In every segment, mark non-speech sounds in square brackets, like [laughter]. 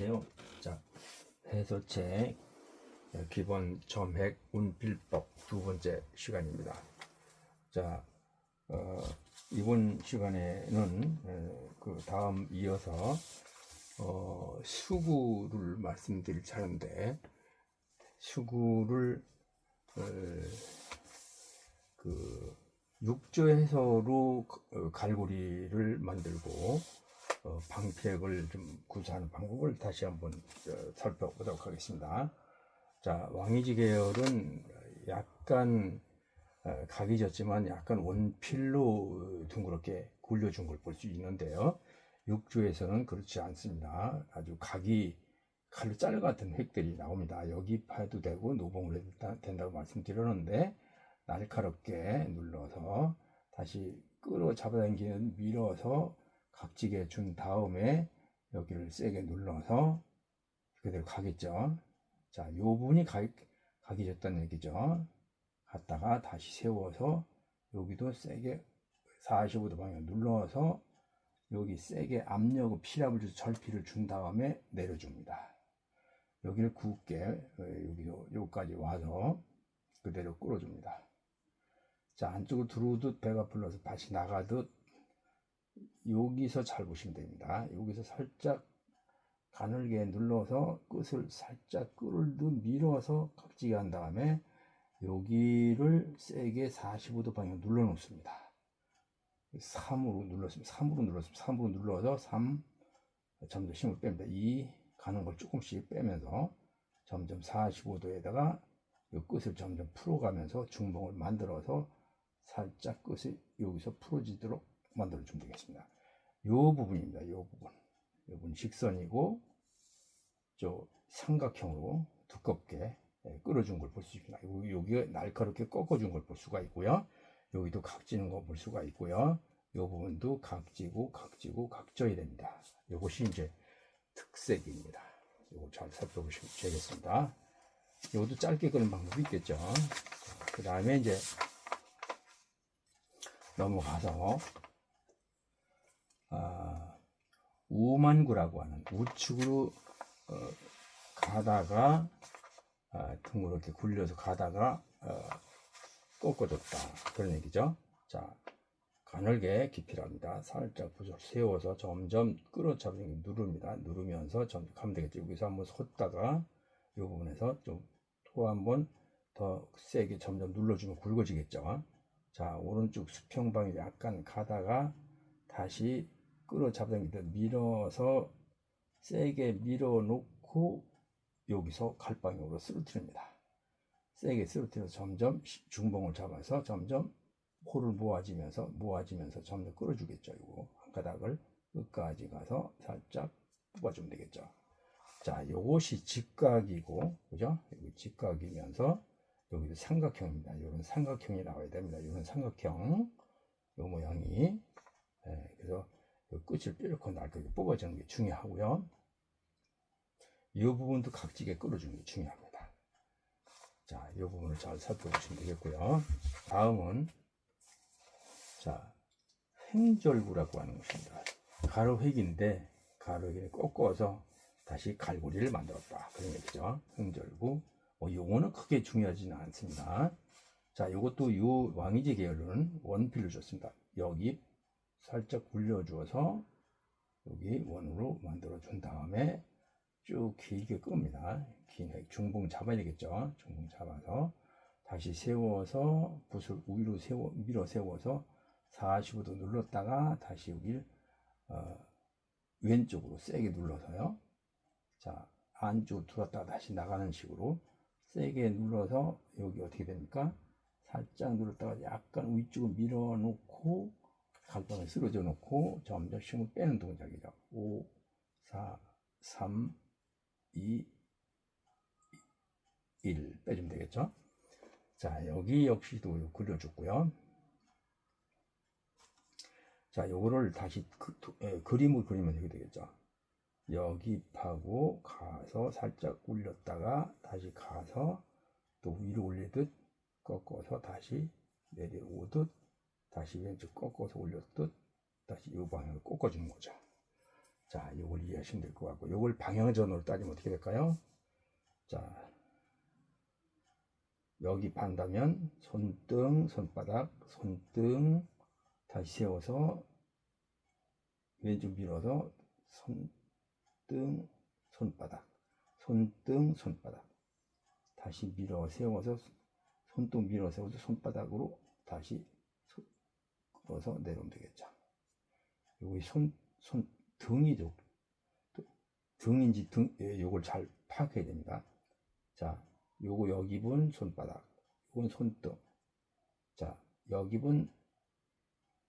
안녕하세요. 자, 해설책 기본 점획 운필법 두 번째 시간입니다. 자, 어, 이번 시간에는 에, 그 다음 이어서 어, 수구를 말씀드릴 차례인데 수구를 어, 그 육조 해서로 어, 갈고리를 만들고 어, 방패를 좀 구사하는 방법을 다시 한번 어, 살펴보도록 하겠습니다. 자, 왕이지 계열은 약간 어, 각이 졌지만 약간 원필로 둥그렇게 굴려준 걸 볼 수 있는데요. 육조에서는 그렇지 않습니다. 아주 각이 칼로 자를 같은 획들이 나옵니다. 여기 파도 되고 노봉을 된다고 말씀드렸는데 날카롭게 눌러서 다시 끌어 잡아당기는 밀어서 각지게 준 다음에 여기를 세게 눌러서 그대로 가겠죠. 자, 요 부분이 각, 각이 졌다는 얘기죠. 갔다가 다시 세워서 여기도 세게 45도 방향 눌러서 여기 세게 압력을 피랍을 줘서 절피를 준 다음에 내려줍니다. 여기를 굵게 어, 여기서 여기까지 와서 그대로 끌어줍니다. 자 안쪽으로 들어오듯 배가 불러서 다시 나가듯 여기서 잘 보시면 됩니다. 여기서 살짝 가늘게 눌러서 끝을 살짝 끌듯 밀어서 각지게 한 다음에 여기를 세게 45도 방향 눌러 놓습니다. 3으로 눌렀습니다. 3으로 눌렀습니다. 3으로 눌러서 3 점점 힘을 뺍니다. 2 가는 걸 조금씩 빼면서 점점 45도에다가 이 끝을 점점 풀어가면서 중봉을 만들어서 살짝 끝을 여기서 풀어지도록 만들어 주면 되겠습니다. 요 부분입니다. 요 부분. 요 부분 직선이고 저 삼각형으로 두껍게 예, 끌어준 걸 볼 수 있습니다. 여기, 날카롭게 꺾어준 걸 볼 수가 있고요. 여기도 각지는 거 볼 수가 있고요. 요 부분도 각지고 각지고 각져야 됩니다. 요것이 이제 특색입니다. 요거 잘 살펴보시면 되겠습니다. 요것도 짧게 끄는 방법이 있겠죠. 그 다음에 이제 넘어가서 아, 우만구라고 하는 우측으로 어, 가다가 아, 등으로 이렇게 굴려서 가다가 어, 꺾어졌다 그런 얘기죠. 자 가늘게 깊이랍니다. 살짝 부서 세워서 점점 끌어잡는 누릅니다. 누르면서 점점 가면 되겠죠. 여기서 한번 섰다가 이 부분에서 좀 또 한번 더 세게 점점 눌러주면 굵어지겠죠. 자 오른쪽 수평방에 약간 가다가 다시 끌어잡아당기듯 밀어서 세게 밀어놓고 여기서 갈방향으로 쓰러뜨립니다. 세게 쓰러뜨려서 점점 시- 중봉을 잡아서 점점 코를 모아지면서 모아지면서 점점 끌어주겠죠. 이거 한 가닥을 끝까지 가서 살짝 뽑아주면 되겠죠. 자, 요것이 직각이고, 그죠? 여기 직각이면서 여기도 삼각형입니다. 이런 삼각형이 나와야 됩니다. 이런 삼각형, 요 모양이. 예, 그래서 요 끝을 뾰족한 날카롭게 뽑아주는 게 중요하고요. 이 부분도 각지게 끌어주는 게 중요합니다. 자, 이 부분을 잘 살펴보시면 되겠고요. 다음은 자, 횡절구라고 하는 것입니다. 가로 획인데 가로 획을 꺾어서 다시 갈고리를 만들었다. 그런 얘기죠. 횡절구. 뭐 용어는 크게 중요하지는 않습니다. 자, 이것도 요 왕이지 계열은 원필로 줬습니다. 여기 살짝 굴려주어서 여기 원으로 만들어 준 다음에 쭉 길게 끕니다. 긴 핵, 중봉 잡아야 되겠죠. 중봉 잡아서 다시 세워서 붓을 위로 세워 밀어 세워서 45도 눌렀다가 다시 여기를 어, 왼쪽으로 세게 눌러서요. 자 안쪽으로 들었다가 다시 나가는 식으로 세게 눌러서 여기 어떻게 됩니까? 살짝 눌렀다가 약간 위쪽으로 밀어놓고 갈방에 쓰러져 놓고 점점 힘을 빼는 동작이죠. 5, 4, 3, 2, 1 빼주면 되겠죠. 자, 여기 역시도 그려줬고요. 자, 요거를 다시 그, 도- 예, 그림을 그리면 되게 되겠죠. 여기 파고 가서 살짝 올렸다가 다시 가서 또 위로 올리듯 꺾어서 다시 내려오듯 다시 왼쪽 꺾어서 올렸듯 다시 이 방향을 꺾어주는 거죠. 자, 요걸 이해하시면 될 것 같고, 요걸 방향전으로 따지면 어떻게 될까요? 자, 여기 반다면 손등, 손바닥, 손등 다시 세워서 왼쪽 밀어서 손등, 손바닥, 손등, 손바닥 다시 밀어 세워서 손등 밀어 세워서 손바닥으로 다시 소- 끌어서 내려오면 되겠죠. 여기 손, 손 등이죠. 등인지 등, 예, 요걸 잘 파악해야 됩니다. 자, 요거 여기분 손바닥, 요건 손등. 자, 여기분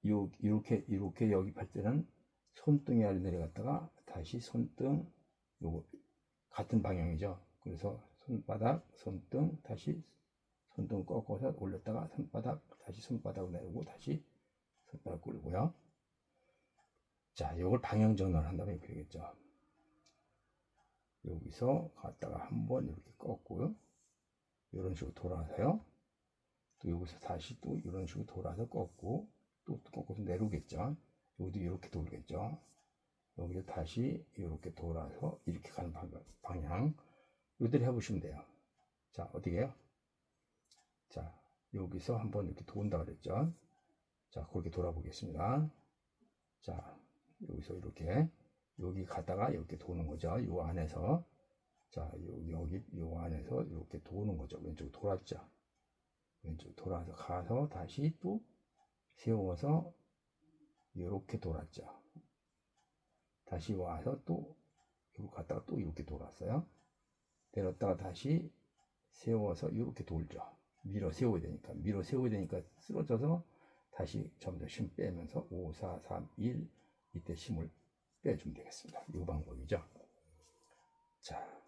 요 이렇게 이렇게 여기할 때는 손등이 아래 내려갔다가 다시 손등 요거 같은 방향이죠. 그래서 손바닥, 손등 다시 손등 꺾어서 올렸다가 손바닥 다시 손바닥으로 내리고 다시 손바닥 굴고요. 자, 요걸 방향 전환을 한다면 이렇게 되겠죠. 여기서 갔다가 한번 이렇게 꺾고요. 이런 식으로 돌아서요. 또 여기서 다시 또 이런 식으로 돌아서 꺾고 또 꺾어서 내려오겠죠. 여기도 이렇게 돌겠죠. 여기서 다시 이렇게 돌아서 이렇게 가는 방- 방향. 이대로 해보시면 돼요. 자, 어떻게 해요? 자, 여기서 한번 이렇게 돈다 그랬죠. 자, 그렇게 돌아보겠습니다. 자, 여기서 이렇게 여기 가다가 이렇게 도는 거죠. 요 안에서 자, 요, 여기 요 안에서 이렇게 도는 거죠. 왼쪽 돌았죠. 왼쪽 돌아서 가서 다시 또 세워서 이렇게 돌았죠. 다시 와서 또 이렇게 갔다가 또 이렇게 돌았어요. 내렸다가 다시 세워서 이렇게 돌죠. 밀어 세워야 되니까 밀어 세워야 되니까 쓰러져서 다시 점점 힘 빼면서 5, 4, 3, 1 이때 힘을 빼주면 되겠습니다. 이 방법이죠. 자,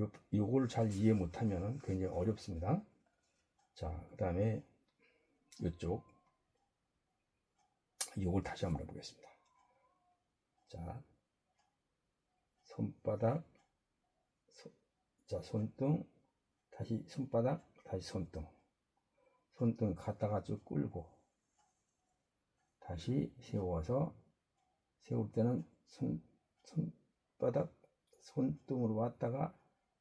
요, 요걸 잘 이해 못하면 굉장히 어렵습니다. 자, 그 다음에 이쪽 요걸 다시 한번 해보겠습니다. 자, 손바닥, 손- 자, 손등, 다시 손바닥, 다시 손등. 손등 갔다가 쭉 끌고, 다시 세워서, 세울 때는 손, 손바닥, 손등으로 왔다가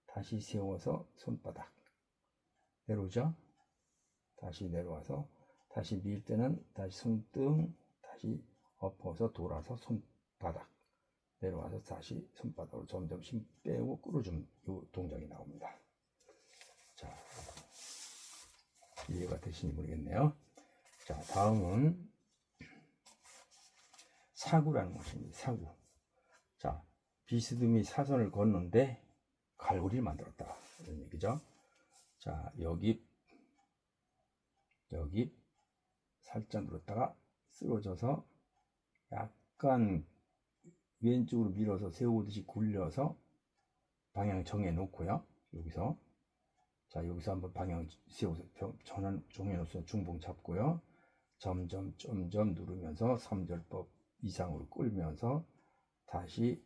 다시 세워서 손바닥. 내려오죠? 다시 내려와서, 다시 밀 때는 다시 손등, 다시 엎어서 돌아서 손바닥. 내려와서 다시 손바닥으로 점점 힘 빼고 끌어주는 이 동작이 나옵니다. 자, 이해가 되시니 모르겠네요. 자, 다음은 사구라는 것입니다. 사구. 자, 비스듬히 사선을 걷는데 갈고리를 만들었다. 이런 얘기죠. 자, 여기, 여기 살짝 눌렀다가 쓰러져서 약간 왼쪽으로 밀어서 세우듯이 굴려서 방향 정해 놓고요. 여기서 자 여기서 한번 방향 병- 전환 놓어서 중봉 잡고요. 점점 점점 누르면서 3절법 이상으로 끌면서 다시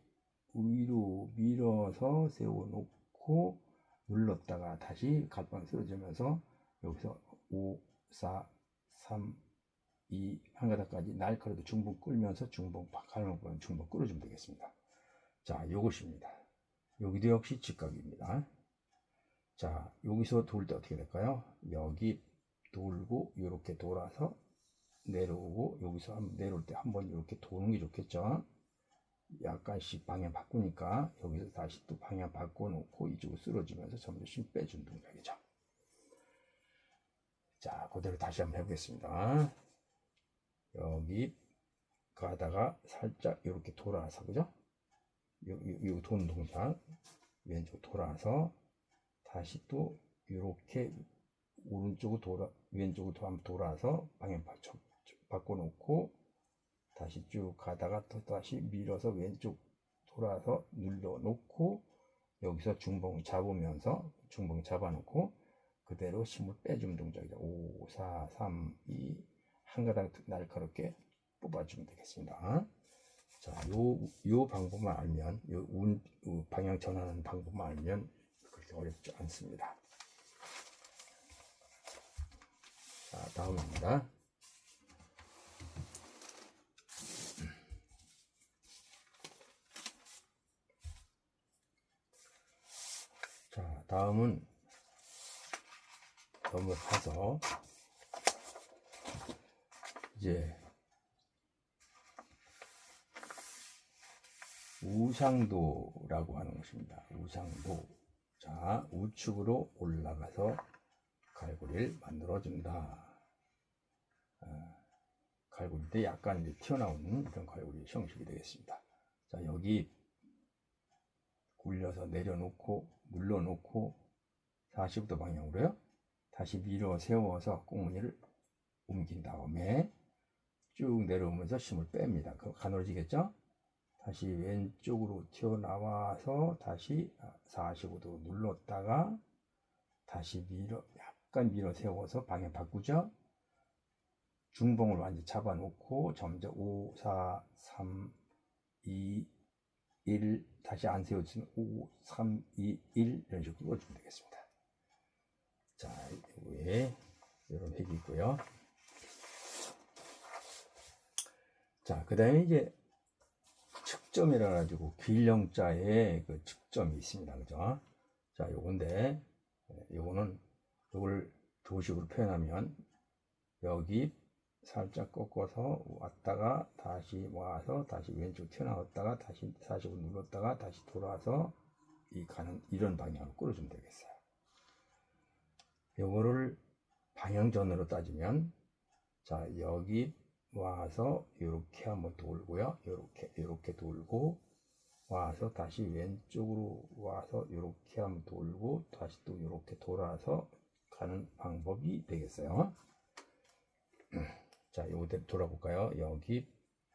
위로 밀어서 세워 놓고 눌렀다가 다시 갈방 쓰러지면서 여기서 5, 4, 3, 이한 가닥까지 날카롭게 중봉 끌면서 중봉 건 중봉 끌어주면 되겠습니다. 자, 요것입니다. 여기도 역시 직각입니다. 자, 여기서 돌 때 어떻게 될까요? 여기 돌고 이렇게 돌아서 내려오고 여기서 내려올 때 한번 이렇게 도는 게 좋겠죠. 약간씩 방향 바꾸니까 여기서 다시 또 방향 바꿔놓고 이쪽으로 쓰러지면서 점점 힘 빼준 동작이죠. 자, 그대로 다시 한번 해보겠습니다. 여기 가다가 살짝 이렇게 돌아서 그죠? 요, 도는 동작 왼쪽 돌아서 다시 또 이렇게 오른쪽으로 돌아 왼쪽으로 또 한번 돌아서 방향 바, 바꿔 놓고 다시 쭉 가다가 또 다시 밀어서 왼쪽 돌아서 눌러 놓고 여기서 중봉 잡으면서 중봉 잡아 놓고 그대로 힘을 빼주는 동작이죠. 5, 4, 3, 2, 한 가닥 날카롭게 뽑아주면 되겠습니다. 자, 요, 요 방법만 알면, 요 운, 요 방향 전환하는 방법만 알면 어렵지 않습니다. 자, 다음입니다. 자, 다음은 넘어가서 이제 우상도라고 하는 것입니다. 우상도. 자, 우측으로 올라가서 갈고리를 만들어준다. 어, 갈고리 때 약간 이제 튀어나오는 그런 갈고리 형식이 되겠습니다. 자, 여기 굴려서 내려놓고 눌러놓고 40도 방향으로요. 다시 밀어 세워서 꽁무니를 옮긴 다음에 쭉 내려오면서 힘을 뺍니다. 그 가늘어지겠죠? 다시 왼쪽으로 튀어나와서 다시 45도 눌렀다가 다시 밀어 약간 밀어 세워서 방향 바꾸죠. 중봉을 완전히 잡아놓고 점점 5, 4, 3, 2, 1 다시 안 세워지면 5, 3, 2, 1 이런 식으로 끌어주면 되겠습니다. 자, 위에 이런 획이 있고요. 자, 그 다음에 이제 측점이라 가지고 길령자에 그 측점이 있습니다. 그죠? 자, 요건데, 예, 요거는, 요걸 도식으로 표현하면, 여기 살짝 꺾어서 왔다가 다시 와서 다시 왼쪽 튀어나왔다가 다시 45 눌렀다가 다시 돌아서 이 가는 이런 방향으로 끌어주면 되겠어요. 요거를 방향전으로 따지면 자 여기 와서 이렇게 한번 돌고요. 이렇게 이렇게 돌고 와서 다시 왼쪽으로 와서 이렇게 한번 돌고 다시 또 이렇게 돌아서 가는 방법이 되겠어요. 자, 요대로 돌아볼까요? 여기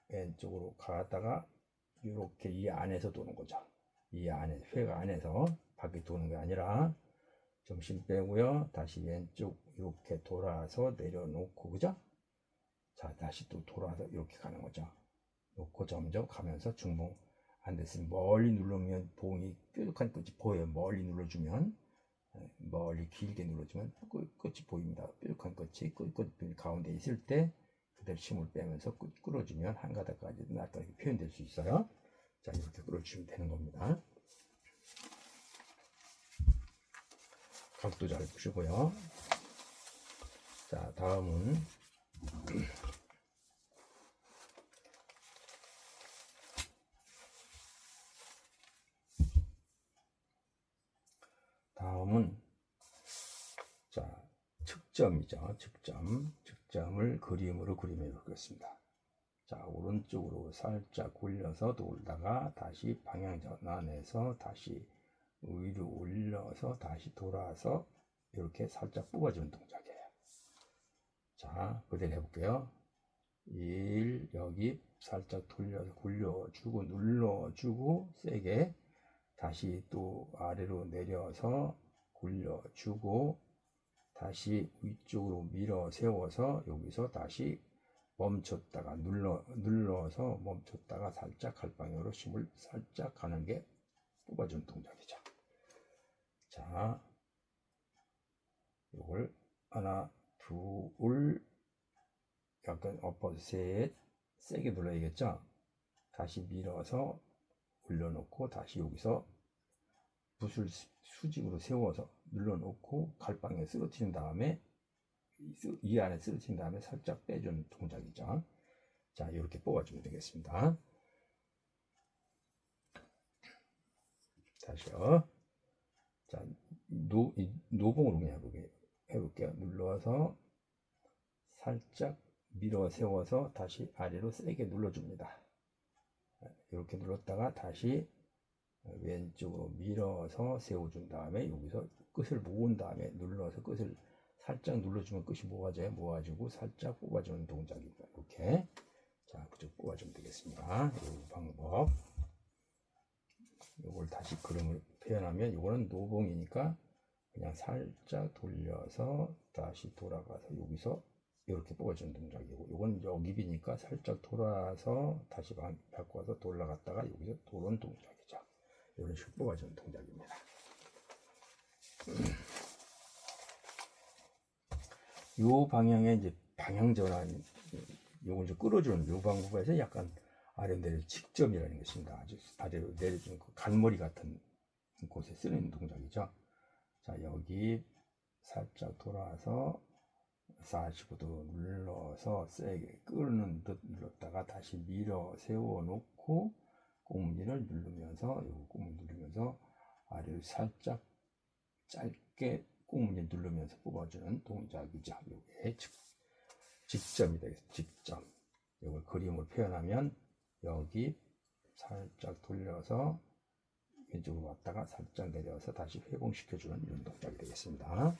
왼쪽으로 가다가 이렇게 이 안에서 도는 거죠. 이 안에 회가 안에서 밖에 도는 게 아니라 점심 빼고요. 다시 왼쪽 이렇게 돌아서 내려놓고 그죠? 자, 다시 또 돌아서 이렇게 가는 거죠. 놓고 점점 가면서 중봉 안 됐으면 멀리 누르면 봉이 뾰족한 끝이 보여요. 멀리 눌러주면 예, 멀리 길게 눌러주면 끝, 끝이 보입니다. 뾰족한 끝이 끝, 끝 가운데 있을 때 그대로 힘을 빼면서 끌- 끌어주면 한 가닥까지 낫게 표현될 수 있어요. 자 이렇게 끌어주시면 되는 겁니다. 각도 잘 보시고요. 자 다음은 [clears throat] 자 측점이죠. 측점. 측점을 그림으로 그림해 보겠습니다. 자, 오른쪽으로 살짝 굴려서 돌다가 다시 방향 전환해서 다시 위로 올려서 다시 돌아서 이렇게 살짝 뽑아주는 동작이에요. 자, 그대로 해볼게요. 1, 여기 살짝 돌려서 굴려주고 눌러주고 세게 다시 또 아래로 내려서 굴려주고 다시 위쪽으로 밀어 세워서 여기서 다시 멈췄다가 눌러 눌러서 멈췄다가 살짝 갈 방향으로 힘을 살짝 가는 게 뽑아주는 동작이죠. 자, 이걸 하나, 둘, 약간 엎어서 셋, 세게 눌러야겠죠. 다시 밀어서 올려놓고 다시 여기서 붓을 수- 수직으로 세워서 눌러놓고 갈방에 쓰러뜨린 다음에 이 안에 쓰러뜨린 다음에 살짝 빼주는 동작이죠. 자, 이렇게 뽑아주면 되겠습니다. 다시요. 자, 노, 이 노봉으로 그냥 해볼게요. 눌러서 살짝 밀어 세워서 다시 아래로 세게 눌러줍니다. 이렇게 눌렀다가 다시 왼쪽으로 밀어서 세워준 다음에 여기서 끝을 모은 다음에 눌러서 끝을 살짝 눌러주면 끝이 모아져요. 모아지고 살짝 뽑아주는 동작입니다. 이렇게 자 그쪽 뽑아주면 되겠습니다. 이 방법 이걸 다시 그림을 표현하면 이거는 노봉이니까 그냥 살짝 돌려서 다시 돌아가서 여기서 이렇게 뽑아주는 동작이고 이건 여기비니까 살짝 돌아서 다시 바- 바꿔서 돌아갔다가 여기서 도는 동작이죠. 이런 식으로 뽑아주는 동작입니다. 요 방향에 이제 방향 전환, 요걸 이제 끌어주는 요 방법에서 약간 아래 내려 직점이라는 것입니다. 아주 아래로 내려주는 그 간머리 같은 곳에 쓰는 동작이죠. 자, 여기 살짝 돌아서 45도 눌러서 세게 끄는 듯 눌렀다가 다시 밀어 세워 놓고 꽁무니를 누르면서 요 꽁무니 누르면서 아래로 살짝 짧게 꽁무니 누르면서 뽑아주는 동작이죠. 요게 직- 직점이 되겠습니다. 직점. 이걸 그림으로 표현하면 여기 살짝 돌려서 왼쪽으로 왔다가 살짝 내려서 다시 회복시켜주는 이런 동작이 되겠습니다.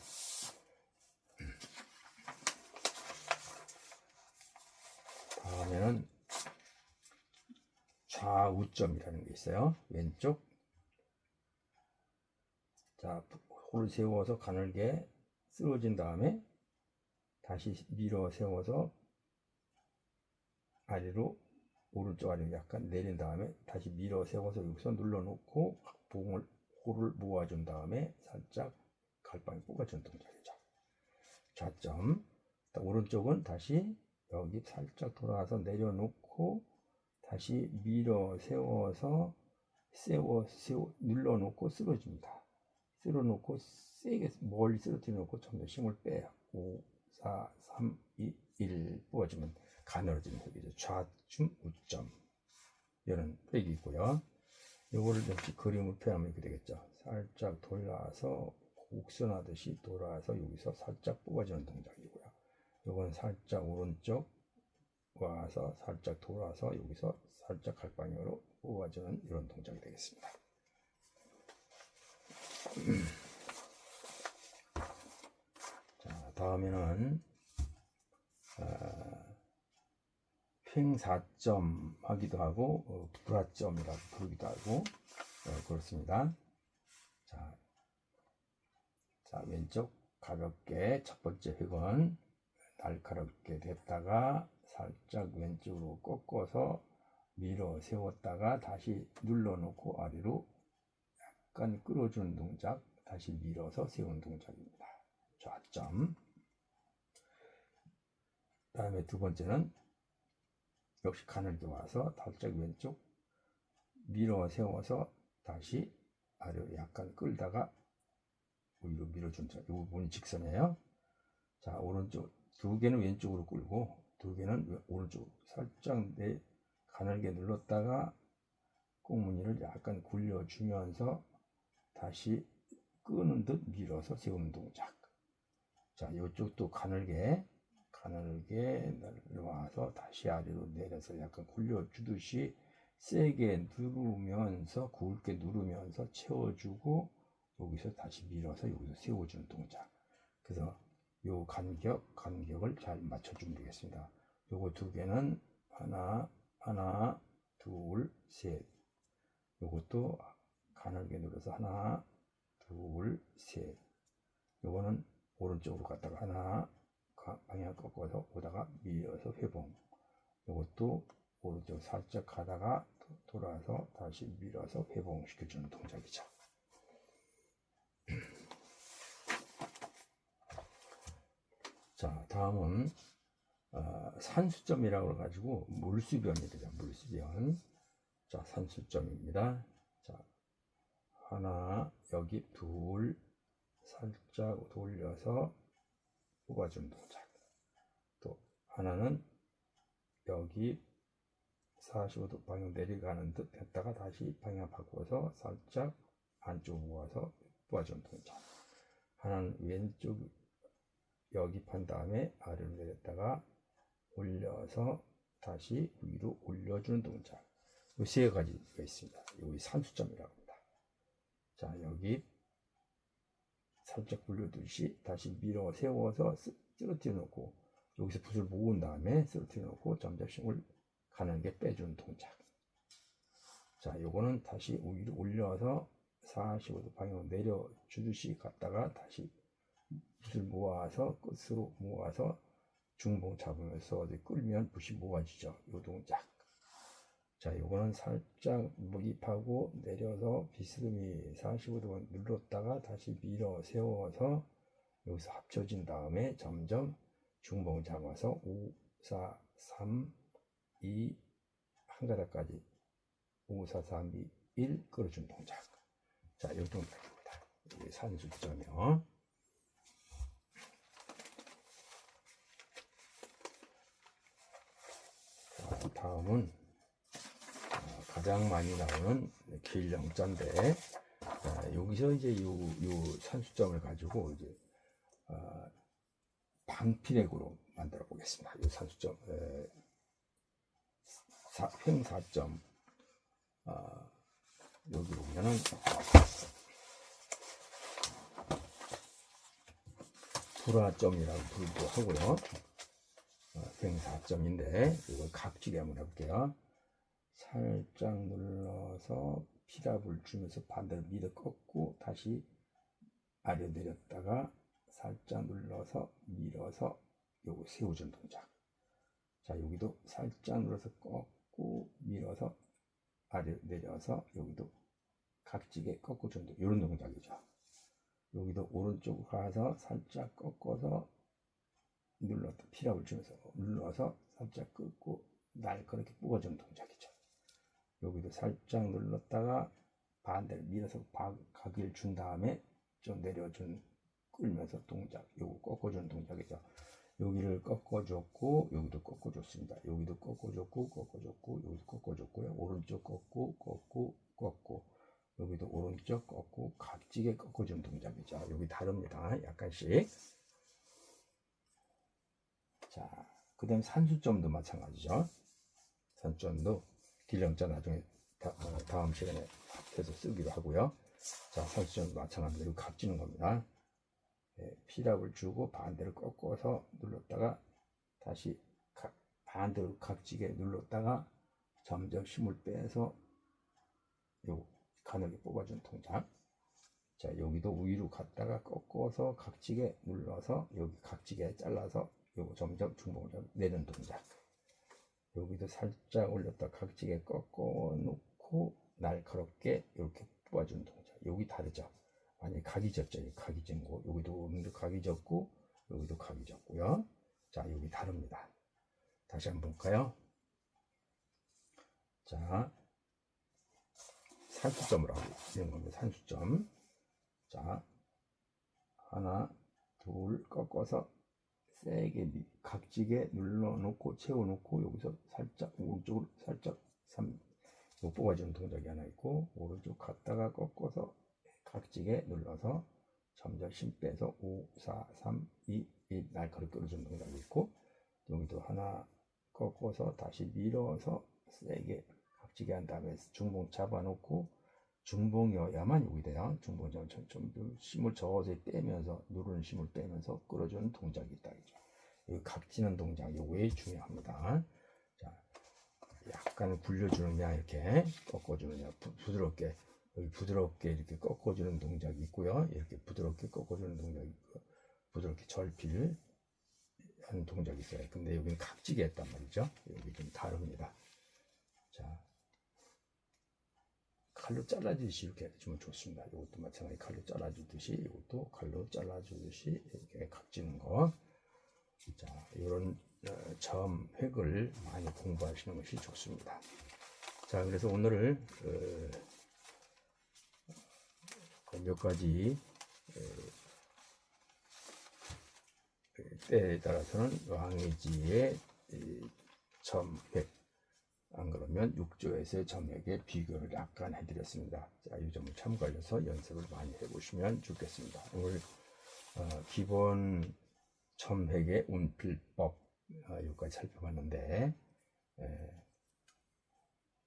다음에는 좌우점이라는 게 있어요. 왼쪽. 자, 홀을 세워서 가늘게 쓰러진 다음에 다시 밀어 세워서 아래로 오른쪽 아래로 약간 내린 다음에 다시 밀어 세워서 여기서 눌러 놓고 봉을 홀을 모아준 다음에 살짝 갈방에 뽑아주는 동작이죠. 좌점. 또 오른쪽은 다시 여기 살짝 돌아와서 내려놓고 다시 밀어 세워서 세워 세워 눌러 놓고 쓰러집니다. 쓸어 놓고 세게 멀리 쓰러뜨려 놓고 점점 힘을 빼요. 5, 4, 3, 2, 1 뽑아주면 가늘어지는 흙이죠. 좌중 우점 이런 빽이 있고요. 요거를 역시 그림을 표현하면 이렇게 되겠죠. 살짝 돌아서 곡선하듯이 돌아서 여기서 살짝 뽑아주는 동작이고요. 요건 살짝 오른쪽 와서 살짝 돌아서 여기서 살짝 갈 방향으로 뽑아주는 이런 동작이 되겠습니다. [clears throat] 자, 다음에는 어, 팽사점 하기도 하고 어, 불화점이라고 부르기도 하고 어, 그렇습니다. 자, 자 왼쪽 가볍게 첫 번째 획은 날카롭게 됐다가 살짝 왼쪽으로 꺾어서 밀어 세웠다가 다시 눌러놓고 아래로 약간 끌어주는 동작 다시 밀어서 세우는 동작입니다. 좌점 다음에 두 번째는 역시 가늘게 와서 살짝 왼쪽 밀어 세워서 다시 아래로 약간 끌다가 위로 밀어준 자, 이 부분이 직선이에요. 자, 오른쪽 두 개는 왼쪽으로 끌고 두 개는 왼- 오른쪽으로 살짝 내 가늘게 눌렀다가 꽁무니를 약간 굴려주면서 다시 끄는 듯 밀어서 세우는 동작. 자, 이쪽도 가늘게 가늘게 내려와서 다시 아래로 내려서 약간 굴려주듯이 세게 누르면서 굵게 누르면서 채워주고 여기서 다시 밀어서 여기서 세워주는 동작. 그래서 요 간격, 간격을 잘 맞춰주면 되겠습니다. 요거 두 개는 하나, 하나, 둘, 셋. 요것도 가늘게 눌러서 하나, 둘, 셋. 요거는 오른쪽으로 갔다가 하나, 가- 방향 꺾어서 오다가 밀어서 회복. 요것도 오른쪽 살짝 가다가 도- 돌아서 다시 밀어서 회복시켜주는 동작이죠. 자, 다음은 어, 산수점이라고 해가지고 물수변이 되죠. 물수변. 자, 산수점입니다. 자, 하나 여기 둘 살짝 돌려서 뽑아주는 동작. 또 하나는 여기 45도 방향 내려가는 듯 했다가 다시 방향 바꿔서 살짝 안쪽으로 모아서 뽑아주는 동작. 하나는 왼쪽 여기 판 다음에 아래로 내렸다가 올려서 다시 위로 올려주는 동작. 이 세 가지가 있습니다. 여기 산수점이라고 합니다. 자, 여기 살짝 굴려두시 다시 밀어 세워서 쓰- 쓰러뜨려 놓고 여기서 붓을 모은 다음에 쓰러뜨려 놓고 점점 힘을 가늘게 빼주는 동작. 자, 요거는 다시 위로 올려서 45도 방향으로 내려주듯이 갔다가 다시 붓을 모아서 끝으로 모아서 중봉 잡으면서 어디 끌면 붓이 모아지죠. 요 동작. 자, 요거는 살짝 무입하고 내려서 비스듬히 45도 눌렀다가 다시 밀어 세워서 여기서 합쳐진 다음에 점점 중봉 잡아서 5, 4, 3, 2, 한 가닥까지 5, 4, 3, 2, 1 끌어준 동작. 자, 요 동작입니다. 이게 산수점이요. 자, 다음은 어, 가장 많이 나오는 길령자인데 자, 여기서 이제 요, 요 산수점을 가지고 이제 어, 반피렉으로 만들어 보겠습니다. 이 산수점 에, 사, 횡 4점 어, 여기 보면은 불화점이라고 부르기도 하고요. 어, 횡 4점인데 이걸 각지게 한번 해볼게요. 살짝 눌러서 피랍을 주면서 반대로 밀어 꺾고 다시 아래 내렸다가 살짝 눌러서 밀어서 요거 세우준 동작. 자 여기도 살짝 눌러서 꺾고 밀어서 아래 내려서 여기도 각지게 꺾어주는 동- 이런 동작이죠. 여기도 오른쪽으로 가서 살짝 꺾어서 눌렀다 피랍을 주면서 눌러서 살짝 꺾고 날카롭게 뽑아주는 동작이죠. 여기도 살짝 눌렀다가 반대로 밀어서 바- 각을 준 다음에 좀 내려준 끌면서 동작 요거 꺾어주는 동작이죠. 여기를 꺾어줬고 여기도 꺾어줬습니다. 여기도 꺾어줬고 꺾어줬고 여기도 꺾어줬고요. 오른쪽 꺾고 꺾고 꺾고 여기도 오른쪽 꺾고 각지게 꺾어주는 동작이죠. 여기 다릅니다. 약간씩. 자, 그 다음 산수점도 마찬가지죠. 산수점도 길령자 나중에 다, 음 시간에 합해서 쓰기로 하고요. 자, 산수점도 마찬가지로 각지는 겁니다. 예, 피랍을 주고 반대로 꺾어서 눌렀다가 다시 가- 반대로 각지게 눌렀다가 점점 힘을 빼서 요 가늘게 뽑아준 동작. 자 여기도 위로 갔다가 꺾어서 각지게 눌러서 여기 각지게 잘라서 요거 점점 중복을 좀 내는 동작. 여기도 살짝 올렸다 각지게 꺾어 놓고 날카롭게 이렇게 뽑아준 동작. 여기 다르죠. 아니 각이 졌죠. 이 각이 진 거. 여기도 오른쪽 각이 졌고 여기도 각이 졌고요. 자 여기 다릅니다. 다시 한번 볼까요? 자 산수점으로 하고 있는 겁니다. 산수점. 자 하나 둘 꺾어서 세게 미- 각지게 눌러놓고 채워놓고 여기서 살짝 오른쪽으로 살짝 3요 뽑아주는 동작이 하나 있고 오른쪽 갔다가 꺾어서 각지게 눌러서 점점 힘 빼서 5, 4, 3, 2, 1 날카롭게 끌어주는 동작이 있고 여기도 하나 꺾어서 다시 밀어서 세게 각지게 한 다음에 중봉 잡아놓고 중봉이어야만 여기 돼요. 중봉 좀, 힘을 저어서 빼면서 누르는 힘을 빼면서 끌어주는 동작이 있다. 이죠. 여기 각지는 동작 요게 중요합니다. 자, 약간 굴려주느냐 이렇게 꺾어주느냐 부, 부드럽게 여기 부드럽게 이렇게 꺾어주는 동작이 있고요. 이렇게 부드럽게 꺾어주는 동작이 있고 부드럽게 절필 하는 동작이 있어요. 근데 여기는 각지게 했단 말이죠. 여기 좀 다릅니다. 자, 칼로 잘라주듯이 이렇게 해주면 좋습니다. 이것도 마찬가지 칼로 잘라주듯이 이것도 칼로 잘라주듯이 이렇게 각지는 거. 자, 이런 어, 점 획을 많이 공부하시는 것이 좋습니다. 자, 그래서 오늘을 어, 몇 가지 때에 따라서는 왕의지의 이 점획 안 그러면 육조에서의 점액의 비교를 약간 해드렸습니다. 자, 이 점을 참고하셔서 연습을 많이 해보시면 좋겠습니다. 오늘 어, 기본 점액의 운필법 어, 여기까지 살펴봤는데 에,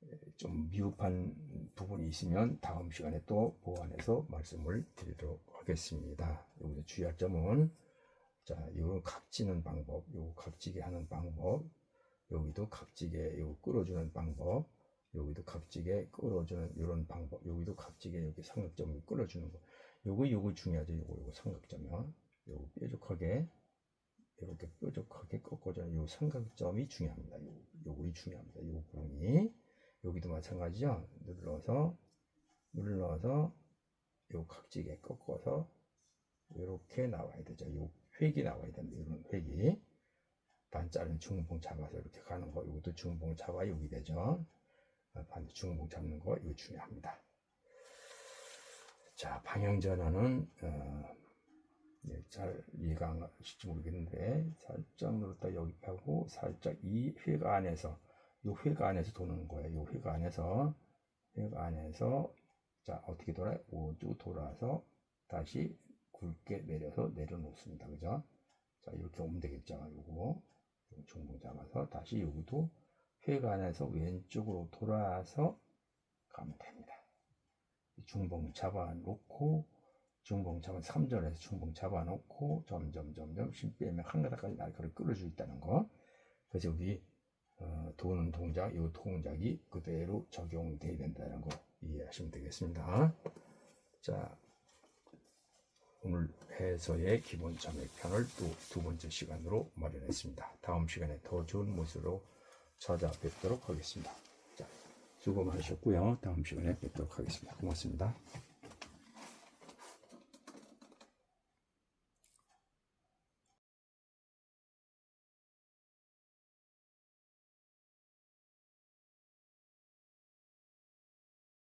에, 좀 미흡한 부분이 있으면 다음 시간에 또 보완해서 말씀을 드리도록 하겠습니다. 여기서 주의할 점은 자, 요 각지는 방법, 요 각지게 하는 방법, 여기도 각지게 요 끌어주는 방법, 여기도 각지게 끌어주는 이런 방법, 여기도 각지게 이렇게 삼각점을 끌어주는 거. 요거 요거 중요하죠. 요거 요거 삼각점이요. 요거 뾰족하게 이렇게 뾰족하게 꺾어주는 요 삼각점이 중요합니다. 요 요거 중요합니다. 요 부분이 여기도 마찬가지죠. 눌러서 눌러서 요 각지게 꺾어서 이렇게 나와야 되죠. 요 획이 나와야 됩니다. 이런 획이. 반자는 중봉 잡아서 이렇게 가는 거. 이것도 중봉 잡아 여기 되죠. 아, 반대 중봉 잡는 거 이거 중요합니다. 자, 방향 전환은 어, 예, 잘 이해가 안 가실지 모르겠는데 살짝 눌렀다 여기 하고 살짝 이 회가 안에서 이 회가 안에서 도는 거예요. 이 회가 안에서 회가 안에서 자 어떻게 돌아요? 오른쪽 돌아서 다시 굵게 내려서 내려놓습니다. 그죠? 자 이렇게 오면 되겠죠. 요거 중봉 잡아서 다시 여기도 회가 안에서 왼쪽으로 돌아서 가면 됩니다. 이 중봉 잡아놓고 중봉 잡아 3절에서 중봉 잡아놓고 점점 점점 힘 빼면 한 가닥까지 날카를 끌어줄 있다는 거. 그래서 여기 어, 도는 동작, 이 동작이 그대로 적용돼야 된다는 거 이해하시면 되겠습니다. 자, 오늘 해서의 기본 참여편을 또 두 번째 시간으로 마련했습니다. 다음 시간에 더 좋은 모습으로 찾아뵙도록 하겠습니다. 자, 수고 많으셨고요. 다음 시간에 뵙도록 하겠습니다. 고맙습니다.